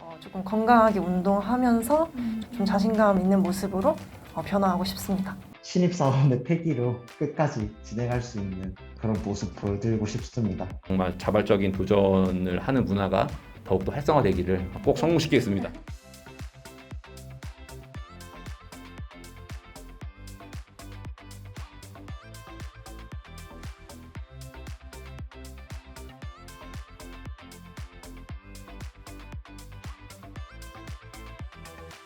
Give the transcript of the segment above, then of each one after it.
어, 조금 건강하게 운동하면서 좀 자신감 있는 모습으로 어, 변화하고 싶습니다. 신입사원의 패기로 끝까지 진행할 수 있는 그런 모습 보여드리고 싶습니다. 정말 자발적인 도전을 하는 문화가 더욱더 활성화되기를 꼭 성공시키겠습니다.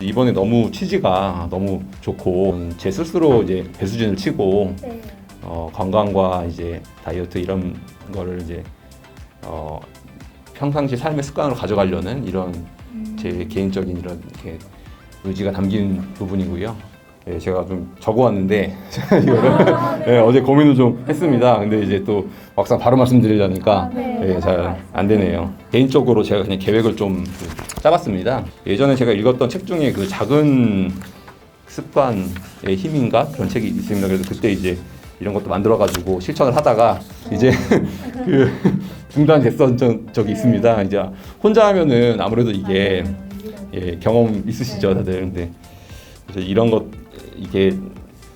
이번에 너무 취지가 너무 좋고 제 스스로 이제 배수진을 치고 네. 어, 건강과 이제 다이어트 이런 거를 이제 어, 평상시 삶의 습관으로 가져가려는 이런 제 개인적인 이런 이렇게 의지가 담긴 부분이고요. 예, 제가 좀 적어왔는데 이거를 예, 어제 고민을 좀 했습니다. 근데 이제 또 막상 바로 말씀드리려니까 예, 잘 안 되네요. 개인적으로 제가 그냥 계획을 좀그 짜봤습니다. 예전에 제가 읽었던 책 중에 그 작은 습관의 힘인가 그런 책이 있습니다. 그래서 그때 이제 이런 것도 만들어가지고 실천을 하다가 이제 그 중단됐던 적- 적이 있습니다. 이제 혼자 하면은 아무래도 이게 예, 경험 있으시죠, 다들. 근데 이런 것 이게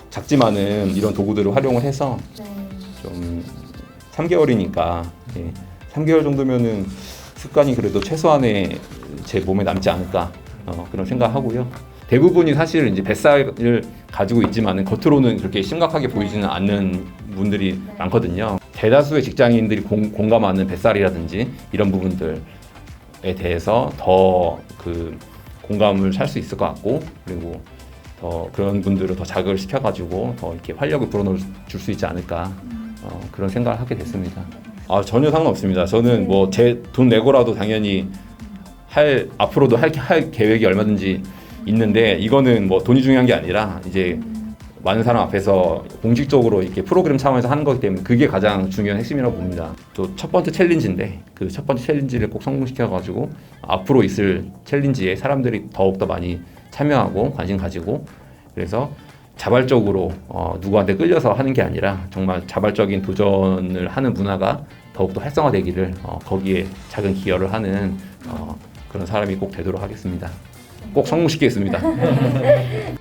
작지만은 이런 도구들을 활용을 해서 좀 3개월이니까 예, 3개월 정도면은 습관이 그래도 최소한의 제 몸에 남지 않을까 어, 그런 생각하고요. 대부분이 사실 이제 뱃살을 가지고 있지만은 겉으로는 그렇게 심각하게 보이지는 않는 분들이 많거든요. 대다수의 직장인들이 공, 공감하는 뱃살이라든지 이런 부분들에 대해서 더 그 공감을 살 수 있을 것 같고 그리고 더 그런 분들을 더 자극을 시켜가지고 더 이렇게 활력을 불어넣을 줄 수 있지 않을까 어, 그런 생각을 하게 됐습니다. 아 전혀 상관없습니다. 저는 뭐 제 돈 내고라도 당연히 할 앞으로도 할, 할 계획이 얼마든지 있는데 이거는 뭐 돈이 중요한 게 아니라 이제 많은 사람 앞에서 공식적으로 이렇게 프로그램 차원에서 하는 거기 때문에 그게 가장 중요한 핵심이라고 봅니다. 또 첫 번째 챌린지인데 그 첫 번째 챌린지를 꼭 성공시켜 가지고 앞으로 있을 챌린지에 사람들이 더욱 더 많이 참여하고 관심 가지고 그래서 자발적으로 어, 누구한테 끌려서 하는 게 아니라 정말 자발적인 도전을 하는 문화가 더욱더 활성화되기를 어, 거기에 작은 기여를 하는 어, 그런 사람이 꼭 되도록 하겠습니다. 꼭 성공시키겠습니다.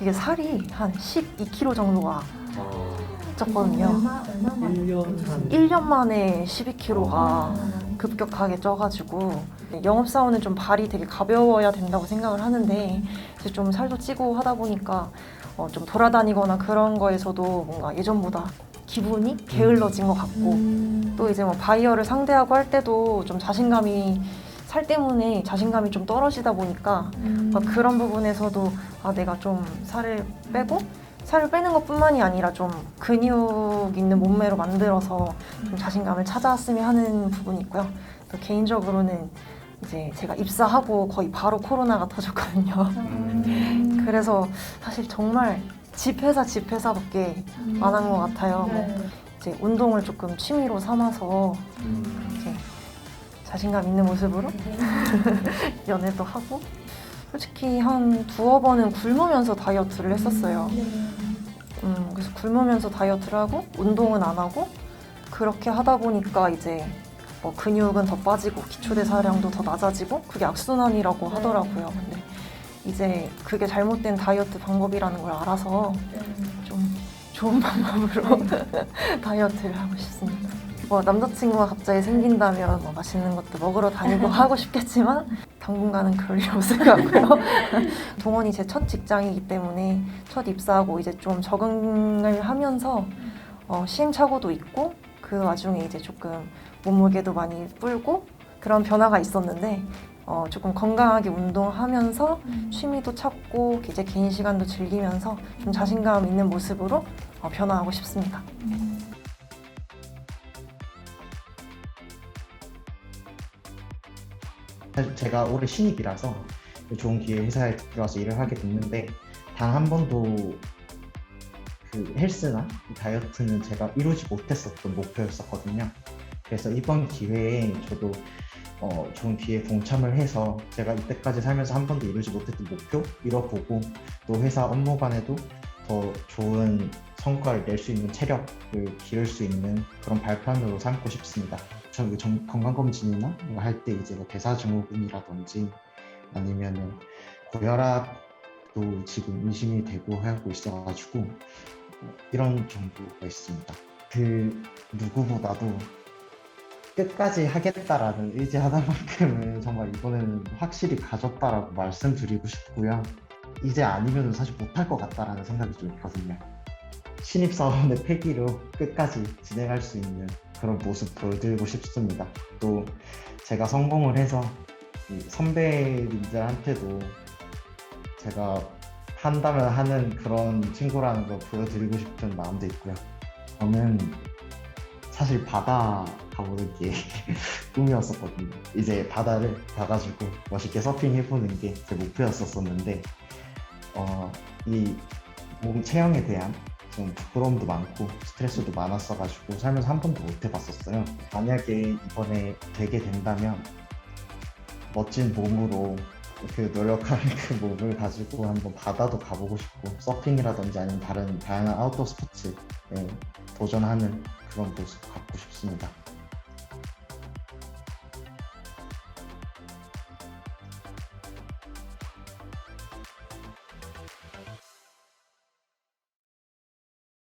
이게 살이 한 12kg 정도가 쪘거든요. 얼마 얼마 1년 한 1년 만에 12kg가 급격하게 쪄가지고 영업사원은 좀 발이 되게 가벼워야 된다고 생각을 하는데 이제 좀 살도 찌고 하다 보니까 어, 좀 돌아다니거나 그런 거에서도 뭔가 예전보다 기분이 게을러진 것 같고 음. 또 이제 뭐 바이어를 상대하고 할 때도 좀 자신감이 살 때문에 자신감이 좀 떨어지다 보니까 음. 막 그런 부분에서도 아 내가 좀 살을 빼고 살을 빼는 것뿐만이 아니라 좀 근육 있는 몸매로 만들어서 좀 자신감을 찾아왔으면 하는 부분이 있고요. 또 개인적으로는 이제 제가 입사하고 거의 바로 코로나가 터졌거든요. 음. 그래서 사실 정말 집 회사 집 회사밖에 안한 것 같아요. 뭐 네. 이제 운동을 조금 취미로 삼아서 이제 자신감 있는 모습으로 연애도 하고 솔직히 한 두어 번은 굶으면서 다이어트를 했었어요. 네. 음, 그래서 굶으면서 다이어트를 하고 운동은 안 하고 그렇게 하다 보니까 이제 뭐 근육은 더 빠지고 기초대사량도 더 낮아지고 그게 악순환이라고 하더라고요. 근데 이제 그게 잘못된 다이어트 방법이라는 걸 알아서 좀 좋은 방법으로 다이어트를 하고 싶습니다. 뭐 남자친구가 갑자기 생긴다면 뭐 맛있는 것도 먹으러 다니고 하고 싶겠지만 당분간은 그럴 일 없을 것 같고요. 동원이 제 첫 직장이기 때문에 첫 입사하고 이제 좀 적응을 하면서 어, 시행착오도 있고 그 와중에 이제 조금 몸무게도 많이 불고 그런 변화가 있었는데 어, 조금 건강하게 운동하면서 취미도 찾고 이제 개인 시간도 즐기면서 좀 자신감 있는 모습으로 어, 변화하고 싶습니다. 제가 올해 신입이라서 좋은 기회에 회사에 들어와서 일을 하게 됐는데 단 한 번도 그 헬스나 이 다이어트는 제가 이루지 못했었던 목표였었거든요. 그래서 이번 기회에 저도 어, 좋은 기회에 동참을 해서 제가 이때까지 살면서 한 번도 이루지 못했던 목표 이뤄보고 또 회사 업무관에도 더 좋은 성과를 낼 수 있는 체력을 기를 수 있는 그런 발판으로 삼고 싶습니다. 정- 건강검진이나 할 때 이제 뭐 대사증후군이라든지 아니면은 고혈압도 지금 의심이 되고 하고 있어가지고 어, 이런 정보가 있습니다. 그 누구보다도 끝까지 하겠다라는 의지 하나만큼은 정말 이번에는 확실히 가졌다라고 말씀드리고 싶고요. 이제 아니면 사실 못할 것 같다라는 생각이 좀 있거든요. 신입사원의 패기로 끝까지 진행할 수 있는 그런 모습 보여드리고 싶습니다. 또 제가 성공을 해서 이 선배님들한테도 제가 한다면 하는 그런 친구라는 걸 보여드리고 싶은 마음도 있고요. 저는 사실 바다 가보는 게 꿈이었었거든요. 이제 바다를 가가지고 멋있게 서핑해보는 게 제 목표였었었는데, 어, 이몸 체형에 대한 좀 부끄러움도 많고 스트레스도 많았어가지고 살면서 한 번도 못 해봤었어요. 만약에 이번에 되게 된다면 멋진 몸으로 그 노력하는 그 몸을 가지고 한번 바다도 가보고 싶고 서핑이라든지 아니면 다른 다양한 아웃도어 스포츠에 도전하는 그런 모습 갖고 싶습니다.